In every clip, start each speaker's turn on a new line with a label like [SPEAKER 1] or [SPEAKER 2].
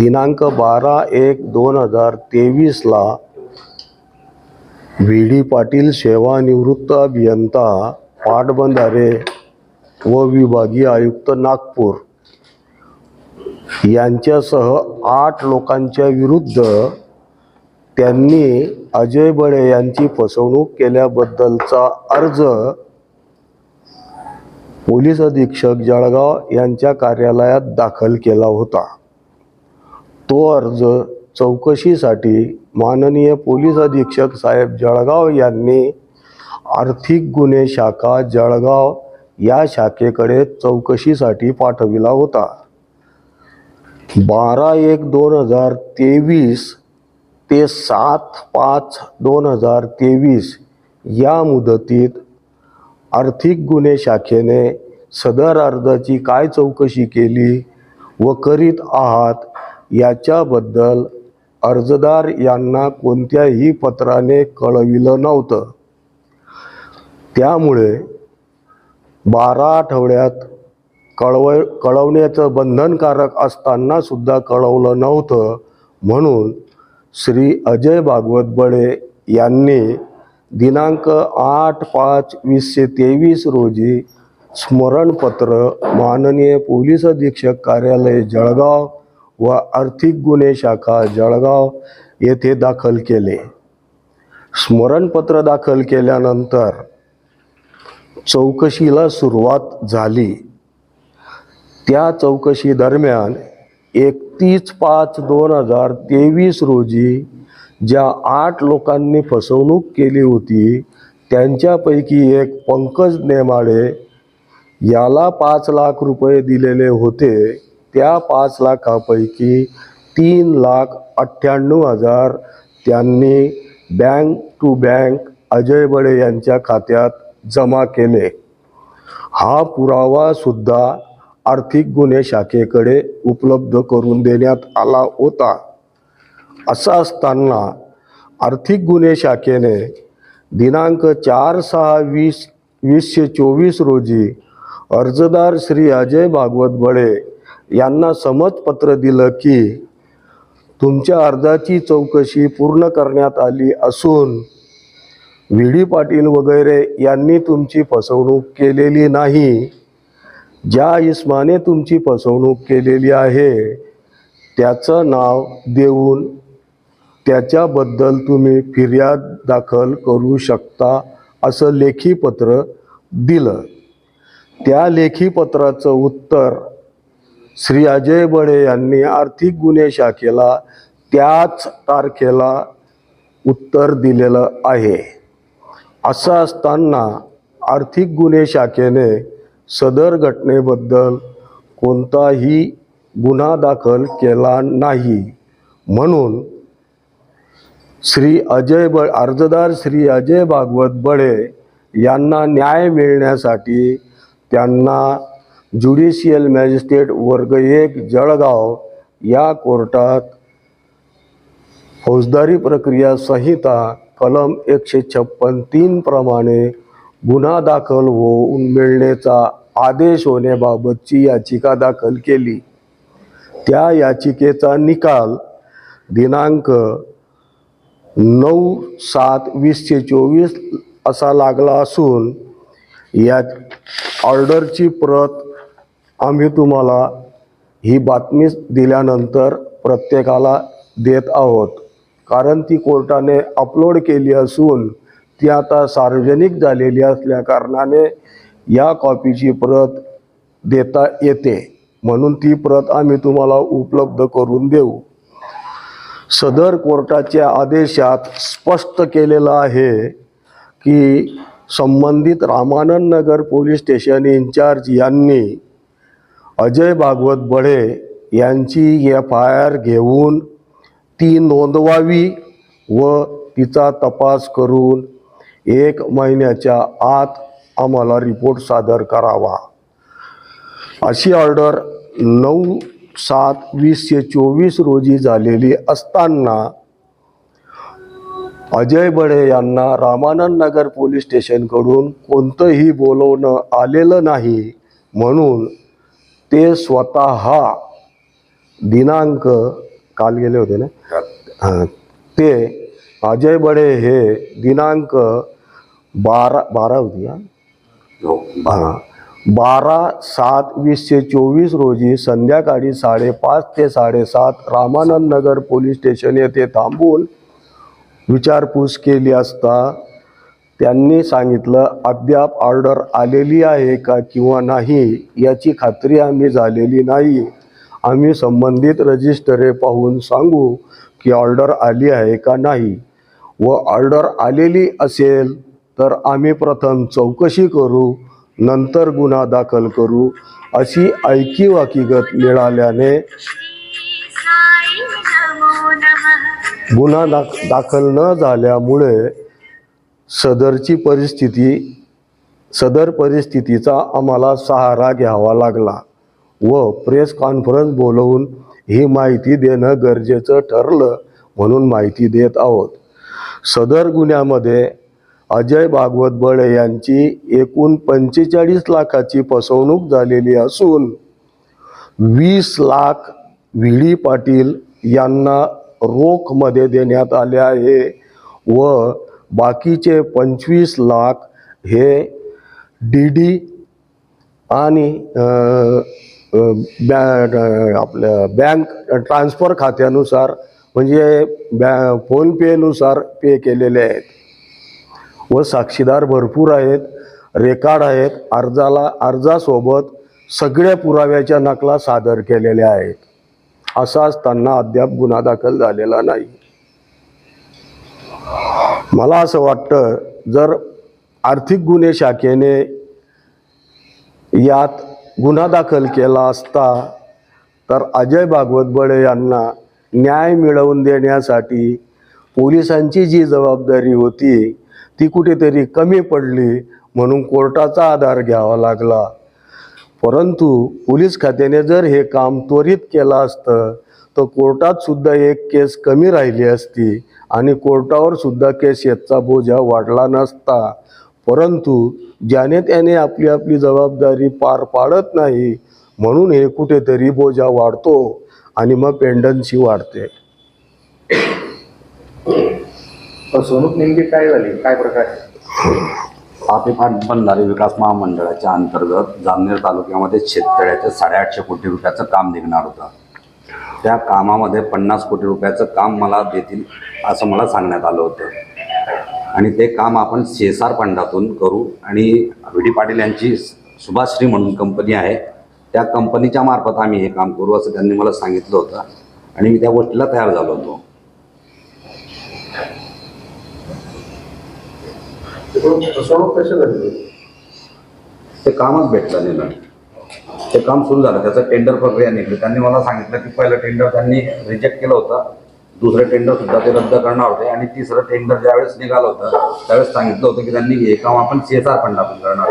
[SPEAKER 1] दिनांक बारा एक दोन हजार तेवीसला व्ही डी पाटील सेवानिवृत्त अभियंता पाटबंधारे व विभागीय आयुक्त नागपूर यांच्यासह आठ लोकांच्या विरुद्ध त्यांनी अजय बडे यांची फसवणूक केल्याबद्दलचा अर्ज पोलीस अधीक्षक जळगाव यांच्या कार्यालयात दाखल केला होता. तो अर्ज चौकशीसाठी माननीय पोलीस अधीक्षक साहेब जळगाव यांनी आर्थिक गुन्हे शाखा जळगाव या शाखेकडे चौकशीसाठी पाठविला होता. बारा एक दोन हजार तेवीस ते सात पाच दोन हजार तेवीस या मुदतीत आर्थिक गुन्हे शाखेने सदर अर्जाची काय चौकशी केली व करीत आहात याच्याबद्दल अर्जदार यांना कोणत्याही पत्राने कळविलं नव्हतं. त्यामुळे बारा आठवड्यात कळव कळवण्याचं बंधनकारक असताना सुद्धा कळवलं नव्हतं. म्हणून श्री अजय भागवत बडे यांनी दिनांक आठ पाच वीसशे तेवीस रोजी स्मरणपत्र माननीय पोलीस अधीक्षक कार्यालय जळगाव व आर्थिक गुन्हे शाखा जळगाव येथे दाखल केले. स्मरणपत्र दाखल केल्यानंतर चौकशीला सुरुवात झाली. त्या चौकशी दरम्यान एकतीस पाच दोन हजार तेवीस रोजी ज्या आठ लोकांनी फसवणूक केली होती त्यांच्यापैकी एक पंकज नेमाडे याला पाच लाख रुपये दिलेले होते. त्या पाच लाखापैकी तीन लाख अठ्ठ्याण्णव हजार त्यांनी bank to bank Ajay Bade यांच्या खात्यात जमा केले. हा पुरावा सुद्धा आर्थिक गुन्हे शाखेकडे उपलब्ध करून देण्यात आला होता. असं असताना आर्थिक गुन्हे शाखेने दिनांक चार सहा वीस वीसशे चोवीस रोजी अर्जदार श्री अजय भागवत बडे यांना समजपत्र दिलं की तुमच्या अर्जाची चौकशी पूर्ण करण्यात आली असून व्ही डी पाटील वगैरे यांनी तुमची फसवणूक केलेली नाही. ज्या इस्माने तुमची फसवणूक केलेली आहे त्याचं नाव देऊन त्याच्याबद्दल तुम्ही फिर्याद दाखल करू शकता असं लेखी पत्र दिलं. त्या लेखी पत्राचं उत्तर श्री अजय बडे यांनी आर्थिक गुन्हे शाखेला त्याच तारखेला उत्तर दिलेलं आहे. असं असताना आर्थिक गुन्हे शाखेने सदर घटनेबद्दल कोणताही गुन्हा दाखल केला नाही. म्हणून श्री अजय ब अर्जदार श्री अजय भागवत बडे यांना न्याय मिळण्यासाठी त्यांना ज्युडिशियल मॅजिस्ट्रेट वर्ग एक जळगाव या कोर्टात फौजदारी प्रक्रिया संहिता कलम एकशे छप्पन तीन प्रमाणे गुन्हा दाखल होऊन मिळण्याचा आदेश होण्याबाबतची याचिका दाखल केली. त्या याचिकेचा निकाल दिनांक नऊ सात वीसशे चोवीस असा लागला असून या ऑर्डरची प्रत आम्ही तुम्हाला ही बातमी दिल्यानंतर प्रत्येकाला देत आहोत. कारण ती कोर्टाने अपलोड केली असून ती आता सार्वजनिक झालेली असल्या कारणाने या कॉपीची प्रत देता येते. म्हणून ती प्रत आम्ही तुम्हाला उपलब्ध करून देऊ. सदर कोर्टाच्या आदेशात स्पष्ट केलेलं आहे की संबंधित Ramanand Nagar police station incharge यांनी अजय भागवत बडे यांची एफ आय आर घेऊन ती नोंदवावी व तिचा तपास करून एक महिन्याच्या आत आम्हाला रिपोर्ट सादर करावा. अशी ऑर्डर नऊ सात वीसशे चोवीस रोजी झालेली असताना अजय बडे यांना रामानंद नगर पोलीस स्टेशनकडून कोणतंही बोलवणं आलेलं नाही म्हणून ते स्वतः दिनांक काल गेले होते ना? ते अजय बडे हे दिनांक बारा बारा होती हा
[SPEAKER 2] हो.
[SPEAKER 1] हां. बारा सात वीसशे चोवीस रोजी संध्याकाळी साडेपाच ते साडेसात रामानंद नगर पोलीस स्टेशन येथे थांबून विचारपूस केली असता त्यांनी सांगितलं अद्याप ऑर्डर आलेली आहे का किंवा नाही याची खात्री आम्ही झालेली नाही. आम्ही संबंधित रजिस्टरे पाहून सांगू की ऑर्डर आली आहे का नाही. व ऑर्डर आलेली असेल तर आम्ही प्रथम चौकशी करू नंतर गुन्हा दाखल करू अशी ऐकीव हकीकत मिळाल्याने गुन्हा दाख दाखल न झाल्यामुळे सदरची परिस्थिती सदर परिस्थितीचा आम्हाला सहारा घ्यावा लागला व प्रेस कॉन्फरन्स बोलवून ही माहिती देणं गरजेचं ठरलं म्हणून माहिती देत आहोत. सदर गुन्ह्यामध्ये अजय भागवत बळे यांची एकूण पंचेचाळीस लाखाची फसवणूक झालेली असून वीस लाख व्ही पाटील यांना रोखमध्ये देण्यात आले आहे व बाकीचे पंचवीस लाख हे डी डी आणि बॅ आपल्या बँक ट्रान्सफर खात्यानुसार म्हणजे बॅ फोनपेनुसार पे केलेले आहेत. व साक्षीदार भरपूर आहेत रेकॉर्ड आहेत अर्जाला अर्जासोबत सगळ्या पुराव्याच्या नकला सादर केलेल्या आहेत. असा असताना अद्याप गुन्हा दाखल झालेला नाही. मला असं वाटतं जर आर्थिक गुन्हे शाखेने यात गुन्हा दाखल केला असता तर अजय भागवत बळे यांना न्याय मिळवून देण्यासाठी पोलिसांची जी जबाबदारी होती ती कुठेतरी कमी पडली म्हणून कोर्टाचा आधार घ्यावा लागला. परंतु पोलीस खात्याने जर हे काम त्वरित केलं असतं तर कोर्टात सुद्धा एक केस कमी राहिली असती. आणि कोर्टावर सुद्धा केस येतचा बोजा वाढला नसता. परंतु ज्याने त्याने आपली आपली जबाबदारी पार पाडत नाही म्हणून हे कुठेतरी बोजा वाढतो आणि मग पेंडन्सी वाढते.
[SPEAKER 3] फसवणूक नेमकी काय झाली? काय प्रकार?
[SPEAKER 2] पापेपाट बंधारे विकास महामंडळाच्या अंतर्गत जामनेर तालुक्यामध्ये शेततळ्याचं साडेआठशे कोटी रुपयाचं काम निघणार होतं. त्या कामामध्ये पन्नास कोटी रुपयाचं काम मला देतील असं मला सांगण्यात आलं होतं. आणि ते काम आपण सी एस आर फंडातून करू आणि व्ही डी पाटील यांची सुभाश्री म्हणून कंपनी आहे त्या कंपनीच्या मार्फत आम्ही हे काम करू असं त्यांनी मला सांगितलं होतं आणि मी त्या गोष्टीला तयार झालो होतो. ते कामच भेटलं नाही. ते काम सुरू झालं. त्याचं टेंडर प्रक्रिया निघली. त्यांनी मला सांगितलं की पहिलं टेंडर त्यांनी रिजेक्ट केलं होतं. दुसरं टेंडर सुद्धा ते रद्द करणार होते. आणि तिसरं टेंडर ज्यावेळेस निघालं होतं त्यावेळेस सांगितलं होतं की त्यांनी हे काम आपण सी एस आर फंडातून करणार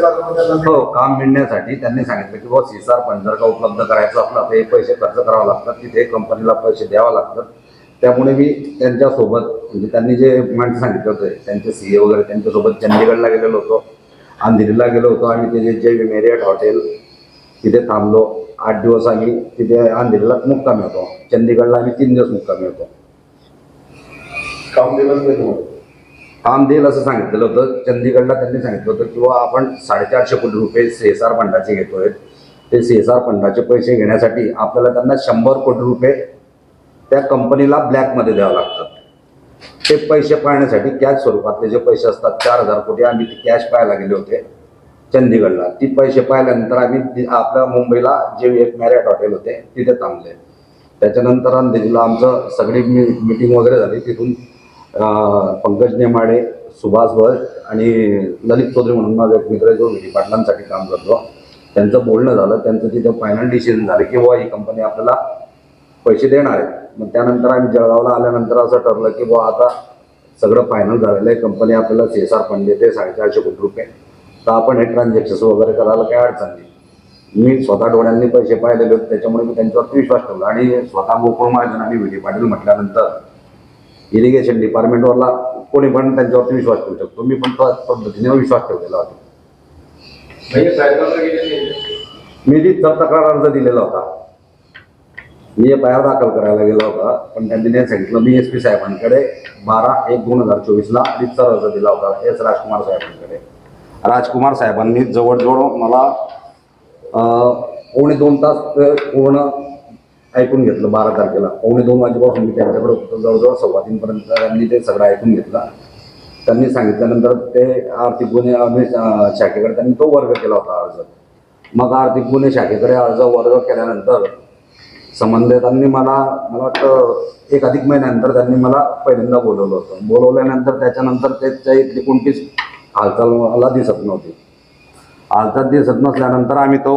[SPEAKER 3] लाख
[SPEAKER 2] हो काम मिळण्यासाठी त्यांनी सांगितलं की बाबा सी एस आर फंड जर का उपलब्ध करायचं असला तर हे पैसे खर्च करावं लागतात. तिथे कंपनीला पैसे द्यावं लागतात. त्यामुळे मी त्यांच्यासोबत म्हणजे त्यांनी जे माहिती सांगितलं होतं त्यांचे सी ए वगैरे त्यांच्यासोबत चंदीगडला गेलेलो होतो. अंधेरीला गेलो होतो आणि ते जे मेरियट हॉटेल तिथे थांबलो. आठ दिवस आम्ही तिथे अंधेरीला मुक्कामी होतो. चंदीगडला आम्ही तीन दिवस मुक्कामी होतो.
[SPEAKER 3] काम नाही तुम्हाला?
[SPEAKER 2] काम देईल असं सांगितलेलं होतं. चंदीगडला त्यांनी सांगितलं होतं किंवा आपण साडेचारशे कोटी रुपये सी एस आर फंडाचे घेतोय. ते सी एस आर फंडाचे पैसे घेण्यासाठी आपल्याला त्यांना शंभर कोटी रुपये त्या कंपनीला ब्लॅकमध्ये द्यावं लागतात. ते पैसे पाहण्यासाठी कॅश स्वरूपातले जे पैसे असतात चार हजार कोटी आम्ही ती कॅश पाहायला गेले होते चंदीगडला. ती पैसे पाहिल्यानंतर आम्ही आपल्या मुंबईला जे एक मॅरियट हॉटेल होते तिथे थांबले. त्याच्यानंतर अंधेरीला आमचं सगळी मी मिटिंग वगैरे झाली. तिथून पंकज नेमाडे सुभाष भट आणि ललित चौधरी म्हणून माझा एक मित्र जो विधी पाटलांसाठी काम करतो. त्यांचं बोलणं झालं. त्यांचं तिथं फायनल डिसिजन झालं की बाबा ही कंपनी आपल्याला पैसे देणार आहे. मग त्यानंतर आम्ही जळगावला आल्यानंतर असं ठरलं की बुवा आता सगळं फायनल झालेलं आहे. कंपनी आपल्याला सी एस आर फंड देते साडेचारशे कोटी रुपये. तर आपण हे ट्रान्झॅक्शन्स वगैरे करायला काही अडचण नाही. मी स्वतः डोळ्यांनी पैसे पाहिलेले होते त्याच्यामुळे मी त्यांच्यावरती विश्वास ठेवला. आणि स्वतः गोकुळ महाजन आणि विधी पाटील म्हटल्यानंतर इरिगेशन डिपार्टमेंटवरला कोणी पण त्यांच्यावरती विश्वास ठेवू शकतो. मी पण त्या पद्धतीने विश्वास ठेवलेला होता.
[SPEAKER 3] गेले
[SPEAKER 2] मी रीतसर तक्रार अर्ज दिलेला होता मी एफ आय दाखल करायला गेला होता पण त्यांनी नाही सांगितलं मी एस पी साहेबांकडे बारा एक दोन हजार चोवीसला रितचा अर्ज दिला होता एस राजकुमार साहेबांकडे. राजकुमार साहेबांनी जवळजवळ मला अं, पावणे दोन तास ते पूर्ण ऐकून घेतलं बारा तारखेला. पावणे दोन वाजेपासून मी त्यांच्याकडे होतो जवळजवळ सव्वा तीनपर्यंत त्यांनी ते सगळं ऐकून घेतलं. त्यांनी सांगितल्यानंतर ते आर्थिक गुन्हे शाखेकडे त्यांनी तो वर्ग केला होता अर्ज. मग आर्थिक गुन्हे शाखेकडे अर्ज वर्ग केल्यानंतर संबंधितांनी मला मला वाटतं एक अधिक महिन्यानंतर त्यांनी मला पहिल्यांदा बोलवलं होतं बोलवल्यानंतर त्याच्यानंतर त्याच्या इथली कोणतीच हालचाल मला दिसत नव्हती हालचाल दिसत नसल्यानंतर आम्ही तो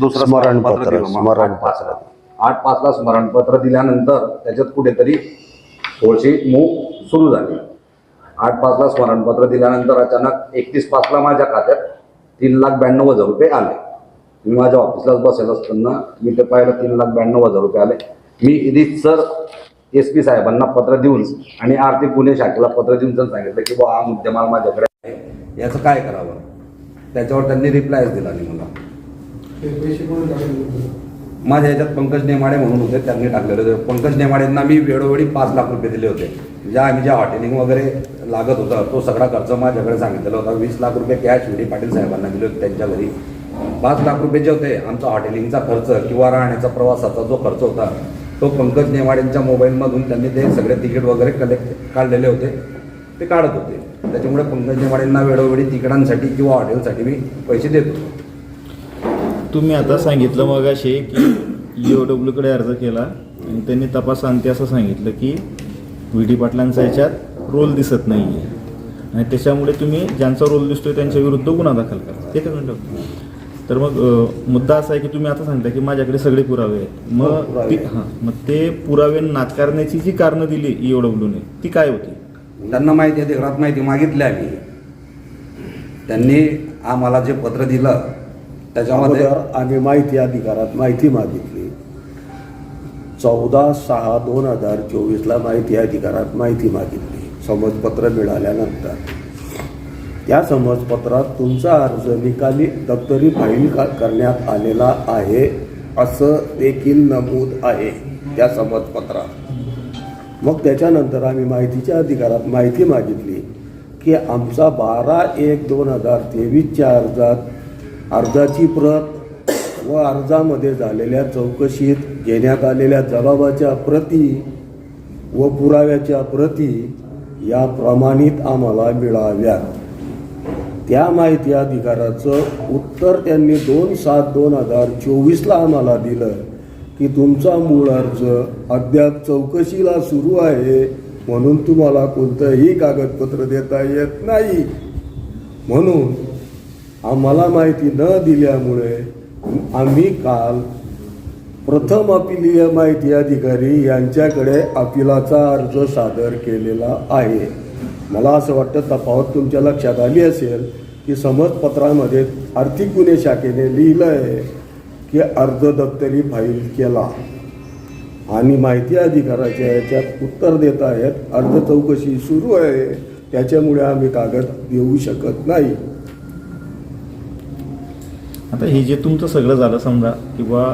[SPEAKER 2] दुसरं
[SPEAKER 1] स्मरणपत्र,
[SPEAKER 2] दिलं मग.
[SPEAKER 1] स्मरणपत्र.
[SPEAKER 2] आठ पाचला. आठ पाचला स्मरणपत्र दिल्यानंतर त्याच्यात कुठेतरी थोडीशी मूग सुरू झाली आठ पाचला स्मरणपत्र दिल्यानंतर अचानक एकतीस पाचला माझ्या खात्यात तीन लाख ब्याण्णव हजार रुपये आले मी माझ्या ऑफिसलाच बसेल असताना मी ते पाहिलं तीन लाख ब्याण्णव हजार रुपये आले. मी सर एस पी साहेबांना पत्र देऊन आणि आर्थिक गुन्हे शाखेला पत्र देऊन त्यांना सांगितलं की बुवा हा मुद्देमाल माझ्याकडे आहे. याचं काय करावं? त्याच्यावर त्यांनी रिप्लायच दिला नाही मला. माझ्या ह्याच्यात पंकज नेमाडे म्हणून होते त्यांनी टाकलेले होते. पंकज नेमाडेंना मी वेळोवेळी पाच लाख रुपये दिले होते. ज्या आम्ही ज्या हॉटेलिंग वगैरे लागत होता तो सगळा खर्च माझ्याकडे सांगितलेला होता. वीस लाख रुपये कॅश विडी पाटील साहेबांना दिले होते त्यांच्या घरी. पाच लाख रुपये जे होते आमचा हॉटेलिंगचा खर्च किंवा राहण्याचा प्रवासाचा जो खर्च होता तो पंकज नेवाड्यांच्या मोबाईलमधून त्यांनी ते सगळे तिकीट वगैरे कलेक्ट काढलेले होते. ते काढत होते. त्याच्यामुळे पंकज नेवाड्यांना वेळोवेळी तिकिटांसाठी किंवा हॉटेलसाठी मी पैसे देत. होतो
[SPEAKER 4] तुम्ही आता सांगितलं मग असे की ओ डब्ल्यूकडे अर्ज केला आणि त्यांनी तपास आणते असं सांगितलं की व्ही डी पाटलांचा याच्यात रोल दिसत नाही आहे आणि त्याच्यामुळे तुम्ही ज्यांचा रोल दिसतोय त्यांच्या विरुद्ध गुन्हा दाखल करा. ते करून टाकतो तर मग मुद्दा असा आहे की तुम्ही आता सांगता की माझ्याकडे सगळे पुरावे आहेत.
[SPEAKER 1] हो,
[SPEAKER 4] मग. ती हां मग ते पुरावे नाकारण्याची जी कारणं दिली ई डब्ल्यूने ती काय होती?
[SPEAKER 2] त्यांना माहिती आहे घरात माहिती मागितली आम्ही. त्यांनी आम्हाला जे पत्र दिलं त्याच्यामध्ये
[SPEAKER 1] आम्ही माहिती अधिकारात माहिती मागितली. चौदा सहा दोन हजार चोवीसला माहिती अधिकारात माहिती मागितली. समजपत्र मिळाल्यानंतर. त्या समजपत्रात तुमचा अर्ज निकाली दप्तरी फाईल का करण्यात आलेला आहे असं देखील नमूद आहे त्या समजपत्रात. मग त्याच्यानंतर आम्ही माहितीच्या अधिकारात माहिती मागितली की आमचा बारा एक दोन हजार तेवीसच्या अर्जात अर्जाची प्रत व अर्जामध्ये झालेल्या चौकशीत घेण्यात आलेल्या जबाबाच्या प्रती व पुराव्याच्या प्रती या प्रमाणित आम्हाला मिळाव्यात. त्या माहिती अधिकाराचं उत्तर त्यांनी दोन सात दोन हजार चोवीसला आम्हाला दिलं की तुमचा मूळ अर्ज अद्याप चौकशीला सुरू आहे म्हणून तुम्हाला कोणतंही कागदपत्र देता येत नाही. म्हणून आम्हाला माहिती न दिल्यामुळे आम्ही काल प्रथम अपिलीय माहिती अधिकारी यांच्याकडे अपिलाचा अर्ज सादर केलेला आहे. मला असं वाटतं तफावत तुमच्या लक्षात आली असेल. की समजपत्रामध्ये आर्थिक गुन्हे शाखेने लिहिलं आहे की अर्ज दप्तरी फाईल केला आणि माहिती अधिकाराच्या याच्यात उत्तर देत आहेत अर्ज चौकशी सुरू आहे त्याच्यामुळे आम्ही कागद देऊ शकत नाही
[SPEAKER 4] आता हे जे तुमचं सगळं झालं समजा किंवा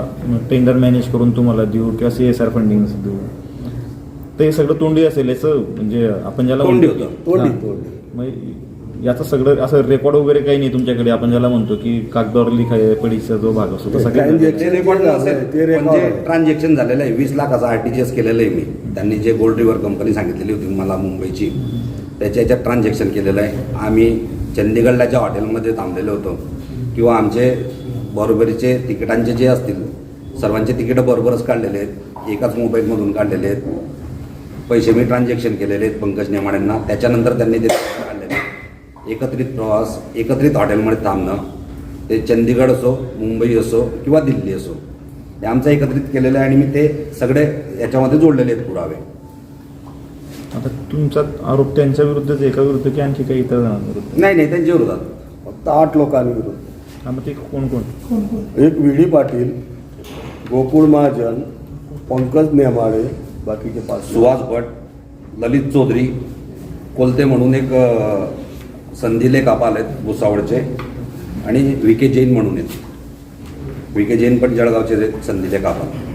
[SPEAKER 4] टेंडर मॅनेज करून तुम्हाला देऊ किंवा सी एस आर फंडिंग देऊ तर हे सगळं तोंडी असेल याचं म्हणजे आपण ज्याला
[SPEAKER 2] तोंडी.
[SPEAKER 1] तोंडी. तोंडी
[SPEAKER 4] याचं सगळं असं रेकॉर्ड वगैरे काही नाही तुमच्याकडे. आपण ज्याला म्हणतो की कागदावर लिखाय पडीचा जो भाग असतो
[SPEAKER 2] ते रेकॉर्ड
[SPEAKER 1] झालंय,
[SPEAKER 2] नसेल
[SPEAKER 1] ते रेकॉर्ड
[SPEAKER 2] म्हणजे. ट्रान्झॅक्शन झालेलं आहे. वीस लाखाचं आर टी जी एस केलेलं आहे मी. त्यांनी जे गोल्ड रिव्हर कंपनी सांगितलेली होती मला मुंबईची त्याच्या याच्यात ट्रान्झॅक्शन केलेलं आहे. आम्ही चंदीगडला ज्या हॉटेलमध्ये थांबलेलो होतो. किंवा आमचे बरोबरीचे तिकिटांचे जे असतील सर्वांचे तिकीटं बरोबरच काढलेले आहेत. एकाच मोबाईलमधून काढलेले आहेत. पैसे मी ट्रान्झॅक्शन केलेले आहेत पंकज नेमाड्यांना. त्याच्यानंतर त्यांनी ते. एकत्रित प्रवास एकत्रित हॉटेलमध्ये थांबणं ते चंदीगड असो मुंबई असो किंवा दिल्ली असो. हे आमचं एकत्रित केलेलं आहे आणि मी ते सगळे याच्यामध्ये जोडलेले आहेत पुरावे.
[SPEAKER 4] आता तुमचा आरोप त्यांच्या विरुद्धच एका विरुद्ध की आणखी काही इतर जणांविरुद्ध
[SPEAKER 2] नाही नाही त्यांच्या विरोधात.
[SPEAKER 1] फक्त आठ लोकांविरुद्ध
[SPEAKER 4] हा मग ते कोण कोण?
[SPEAKER 1] एक व्ही डी पाटील गोकुळ महाजन पंकज नेमाळे बाकीचे पाच
[SPEAKER 2] सुहास भट ललित चौधरी कोलते म्हणून एक अ, संधिले कापाल आहेत भुसावळचे आणि व्ही के जैन म्हणून आहेत विके जैन पण जळगावचे संधीले कापाल कामात